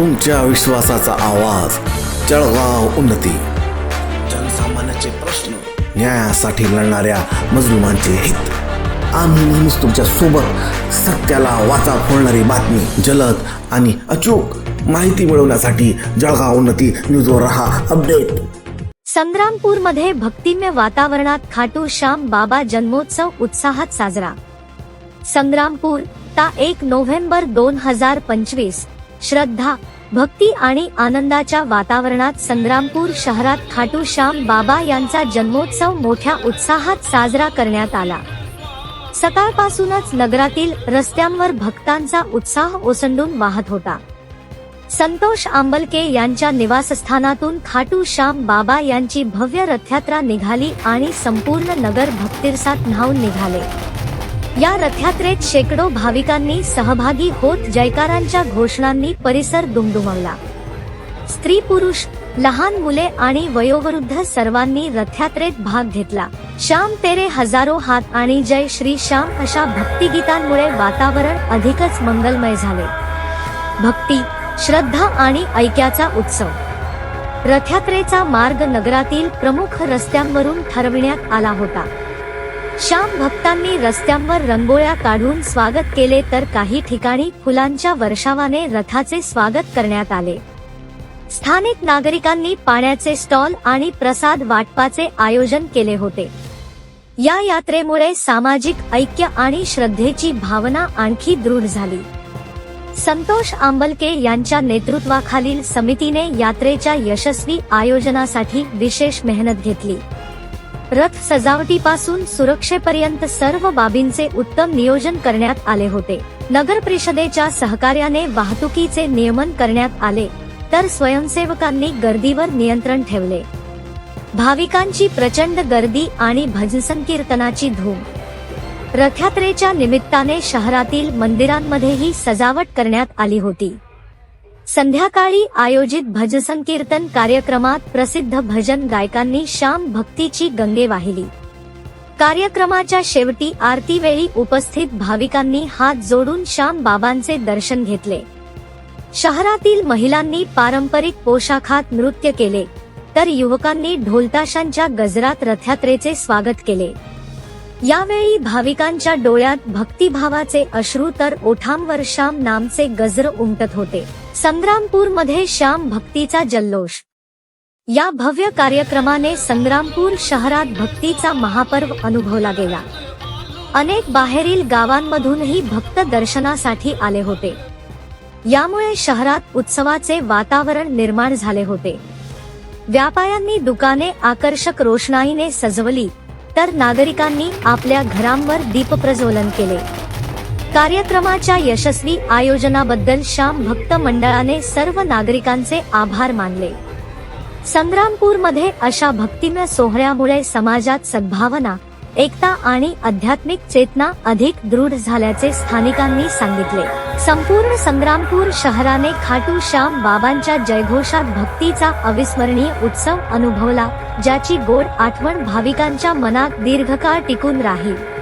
तुमच्या विश्वासाचा आवाज. जळगाव उन्नती. जनसामान्याचे प्रश्न न्यायासाठी लढणाऱ्या मजलुमांचे हित. आम्ही नेहमीच तुमच्यासोबत सत्याला वाचा फोडणारी बातमी जलद आणि अचूक माहिती मिळवण्यासाठी जळगाव उन्नती न्यूजवर रहा अपडेट. संग्रामपूरमध्ये भक्तिमय वातावरणात खाटू श्याम बाबा जन्मोत्सव उत्साहात साजरा. संग्रामपूर ता एक नोव्हेंबर दोन हजार पंचवीस. श्रद्धा भक्ती आणि आनंदाच्या वातावरणात संग्रामपूर शहरात खाटू श्याम बाबा यांचा जन्मोत्सव मोठ्या उत्साहात साजरा करण्यात आला. सकाळपासूनच नगरातील रस्त्यांवर भक्तांचा उत्साह ओसंडून वाहत होता. संतोष आंबलके यांच्या निवासस्थानातून खाटू श्याम बाबा यांची भव्य रथयात्रा निघाली आणि संपूर्ण नगर भक्तीरसात न्हावून निघाले. या रथयात्रेत शेकडो भाविकांनी सहभागी होत जयकारांच्या घोषणांनी परिसर दुमदुमवला. स्त्री पुरुष लहान मुले आणि वयोवृद्ध सर्वांनी रथयात्रेत भाग घेतला. श्याम तेरे हजारो हात आणि जय श्री श्याम अशा भक्तिगीतांमुळे वातावरण अधिकच मंगलमय झाले. भक्ती श्रद्धा आणि ऐक्याचा उत्सव. रथयात्रेचा मार्ग नगरातील प्रमुख रस्त्यांवरून ठरविण्यात आला होता. श्याम भक्तांनी रस्त्यांवर रंगोळ्या काढून स्वागत केले तर काही ठिकाणी फुलांच्या वर्षावाने रथाचे स्वागत करण्यात आले. स्थानिक नागरिकांनी पाण्याचे स्टॉल आणि प्रसाद वाटपाचे आयोजन केले होते. या यात्रेमुळे सामाजिक ऐक्य आणि श्रद्धेची भावना आणखी दृढ झाली. संतोष आंबलके यांच्या नेतृत्वाखालील समितीने यात्रेच्या यशस्वी आयोजनासाठी विशेष मेहनत घेतली. रथ सजावटीपासून सुरक्षेपर्यंत सर्व बाबींचे उत्तम नियोजन करण्यात आले होते. नगर परिषदेच्या सहकार्याने वाहतुकीचे नियमन करण्यात आले तर स्वयंसेवकांनी गर्दीवर नियंत्रण ठेवले. भाविकांची प्रचंड गर्दी आणि भजन संकीर्तनाची धूम. रथयात्रेच्या निमित्ताने शहरातील मंदिरांमध्येही सजावट करण्यात आली होती. संध्याकाळी आयोजित भजसंकीर्तन कार्यक्रमात प्रसिद्ध भजन गायकांनी श्याम भक्तीची गंगे वाहिली. कार्यक्रमाच्या शेवटी आरतीवेळी उपस्थित भाविकांनी हात जोडून श्याम बाबांचे दर्शन घेतले. शहरातील महिलांनी पारंपरिक पोशाखात नृत्य केले तर युवकांनी ढोलताशांच्या गजरात रथयात्रेचे स्वागत केले. यावेळी भाविकांच्या डोळ्यात भक्तिभावाचे अश्रू तर ओठांवर श्याम नामचे गजर उमटत होते. संग्रामपूरमध्ये श्याम भक्तीचा जल्लोष. या भव्य कार्यक्रमाने संग्रामपूर शहरात भक्तीचा महापर्व अनुभवला गेला. अनेक बाहेरील गावांमधूनही भक्त दर्शनासाठी आले होते. यामुळे शहरात उत्सवाचे वातावरण निर्माण झाले होते. व्यापाऱ्यांनी दुकाने आकर्षक रोषणाईने सजवली तर नागरिकांनी आपल्या घरांवर दीप प्रज्वलन केले. कार्यक्रमाच्या यशस्वी आयोजनाबद्दल श्याम भक्त मंडळाने सर्व नागरिकांचे आभार मानले. संग्रामपूरमध्ये अशा भक्तिमय सोहळ्यामुळे समाजात सद्भावना एकता आणि आध्यात्मिक चेतना अधिक दृढ झाल्याचे स्थानिकांनी सांगितले. संपूर्ण संग्रामपूर शहराने खाटू श्याम बाबांच्या जयघोषात भक्तीचा अविस्मरणीय उत्सव अनुभवला ज्याची गोड आठवण भाविकांच्या मनात दीर्घकाळ टिकून राहील.